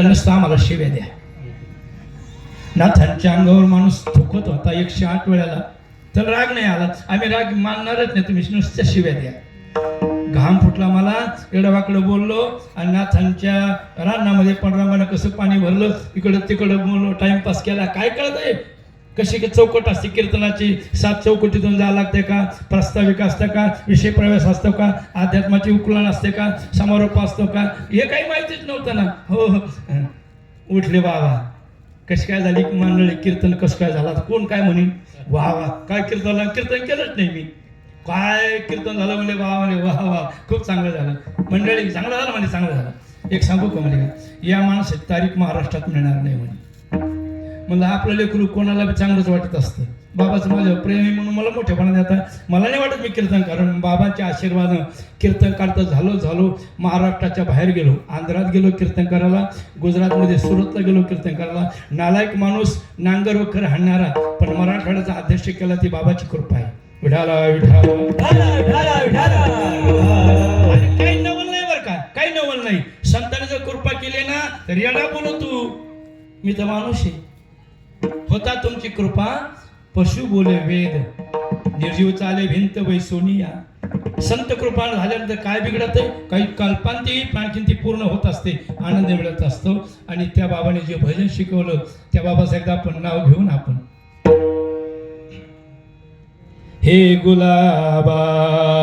नुसता आम्हाला शिव्या द्या. नाथांच्या अंगावर माणूस थुकत होता. एकशे आठ वेळेला तर राग नाही आला आम्ही राग मानणारच नाही. तुम्ही नुसत्या शिव्या द्या. घाम फुटला मला एडवाकडं बोललो आणि नाथांच्या रानामध्ये पंढरामानं कसं पाणी भरलं? इकडं तिकडं बोललो. टाइमपास केला. काय कळत आहे कशी की चौकट असते? कीर्तनाची सात चौकटीतून जावं लागते का? प्रास्ताविक असतं का? विषय प्रवेश असतो का? अध्यात्माची उकलन असते का? समारोप असतो का? हे काही माहितीच नव्हतं ना. हो हो. उठले बाबा कशी काय झाली? मंडळी कीर्तन कसं काय झालं? कोण काय म्हणे वा वा काय कीर्तन कीर्तन केलंच नाही मी. काय कीर्तन झालं? म्हणजे वा म्हणे वा वा खूप चांगलं झालं. मंडळी चांगलं झालं? म्हणे चांगलं झालं. एक सांगू का म्हणे या माणसाची तारीख महाराष्ट्रात मिळणार नाही म्हणे. म्हणलं आपलं लेकरू कोणाला चांगलंच वाटत असतं. बाबाचं माझं प्रेम आहे म्हणून मला मोठेपणा देता मला नाही वाटत मी कीर्तन कारण बाबांच्या आशीर्वादानं कीर्तन करता झालो झालो महाराष्ट्राच्या बाहेर गेलो आंध्रात गेलो कीर्तन करायला गुजरातमध्ये सुरतला गेलो कीर्तन करायला. नालायक माणूस नांगर वखर हाणणारा पण मराठवाड्याचा अध्यक्ष केला ती बाबाची कृपा आहे. विठाला विठाला काही नवल नाही बरं का? काही नवल नाही. संतांनी जर कृपा केली ना तर येडा बोलो तू. मी तर माणूस आहे. होता तुमची कृपा. पशु बोले वेद. निर्जीव चाले भिंत वै सोनिया. संत कृपा झाल्यानंतर काय बिघडत आहे? काही कल्पांती आणखीन ती पूर्ण होत असते. आनंद मिळत असतो. आणि त्या बाबाने जे भजन शिकवलं त्या बाबाचं एकदा आपण नाव घेऊन आपण. हे गुलाबा